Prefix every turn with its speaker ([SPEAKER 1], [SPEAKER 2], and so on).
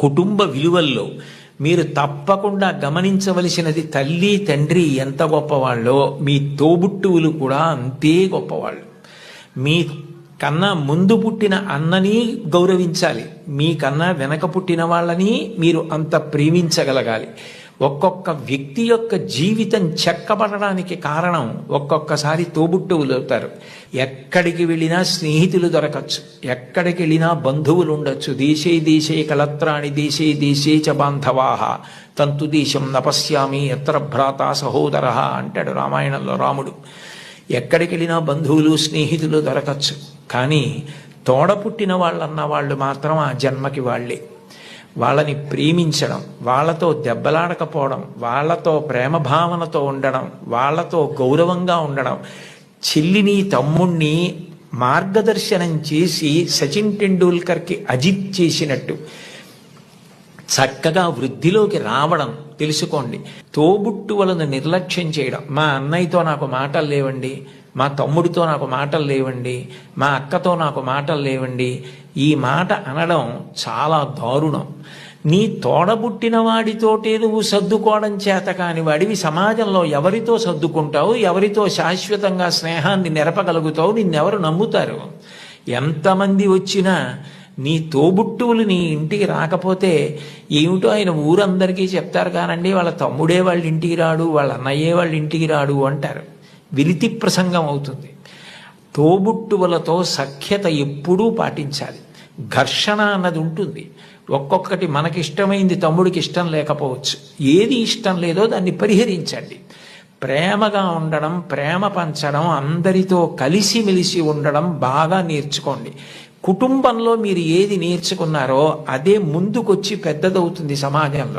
[SPEAKER 1] కుటుంబ విలువల్లో మీరు తప్పకుండా గమనించవలసినది తల్లి తండ్రి ఎంత గొప్పవాళ్ళో మీ తోబుట్టువులు కూడా అంతే గొప్పవాళ్ళు. మీ కన్నా ముందు పుట్టిన అన్నని గౌరవించాలి. మీ కన్నా వెనక పుట్టిన వాళ్ళని మీరు అంత ప్రేమించగలగాలి. ఒక్కొక్క వ్యక్తి యొక్క జీవితం చెక్కబడడానికి కారణం ఒక్కొక్కసారి తోబుట్టువులు అవుతారు. ఎక్కడికి వెళ్ళినా స్నేహితులు దొరకచ్చు. ఎక్కడికి వెళ్ళినా బంధువులు ఉండొచ్చు. దేశే దేశే కలత్రాణి దేశే దేశే చ బాంధవాహ తంతు దేశం నపశ్యామి ఎత్ర భ్రాత సహోదర అంటాడు రామాయణంలో రాముడు. ఎక్కడికి వెళ్ళినా బంధువులు స్నేహితులు దొరకచ్చు. కానీ తోడ పుట్టిన వాళ్ళన్న వాళ్ళు మాత్రం ఆ జన్మకి వాళ్ళే. వాళ్ళని ప్రేమించడం వాళ్ళతో దెబ్బలాడకపోవడం వాళ్ళతో ప్రేమ భావనతో ఉండడం వాళ్ళతో గౌరవంగా ఉండడం చెల్లిని తమ్ముణ్ణి మార్గదర్శనం చేసి సచిన్ టెండూల్కర్కి అజిత్ చేసినట్టు. చక్కగా వృద్ధిలోకి రావడం తెలుసుకోండి. తోబుట్టువులను నిర్లక్ష్యం చేయడం. మా అన్నయ్యతో నాకు మాటలు లేవండి. మా తమ్ముడితో నాకు మాటలు లేవండి మా అక్కతో నాకు మాటలు లేవండి. ఈ మాట అనడం చాలా దారుణం. నీ తోడబుట్టిన వాడితోటే నువ్వు సర్దుకోవడం చేత కాని వాడివి సమాజంలో ఎవరితో సర్దుకుంటావు ఎవరితో శాశ్వతంగా స్నేహాన్ని నెరపగలుగుతావు నిన్నెవరు నమ్ముతారు? ఎంతమంది వచ్చినా నీ తోబుట్టువులు నీ ఇంటికి రాకపోతే ఏమిటో ఆయన ఊరందరికీ చెప్తారు కానండి వాళ్ళ తమ్ముడే వాళ్ళ ఇంటికి రాడు వాళ్ళ అన్నయ్యే వాళ్ళ ఇంటికి రాడు అంటారు. విరితి ప్రసంగం అవుతుంది. తోబుట్టువులతో సఖ్యత ఎప్పుడూ పాటించాలి. ఘర్షణ అన్నది ఉంటుంది. ఒక్కొక్కటి మనకిష్టమైంది తమ్ముడికి ఇష్టం లేకపోవచ్చు. ఏది ఇష్టం లేదో దాన్ని పరిహరించండి. ప్రేమగా ఉండడం ప్రేమ పంచడం అందరితో కలిసిమెలిసి ఉండడం బాగా నేర్చుకోండి. కుటుంబంలో మీరు ఏది నేర్చుకున్నారో అదే ముందుకొచ్చి పెద్దదవుతుంది సమాజంలో.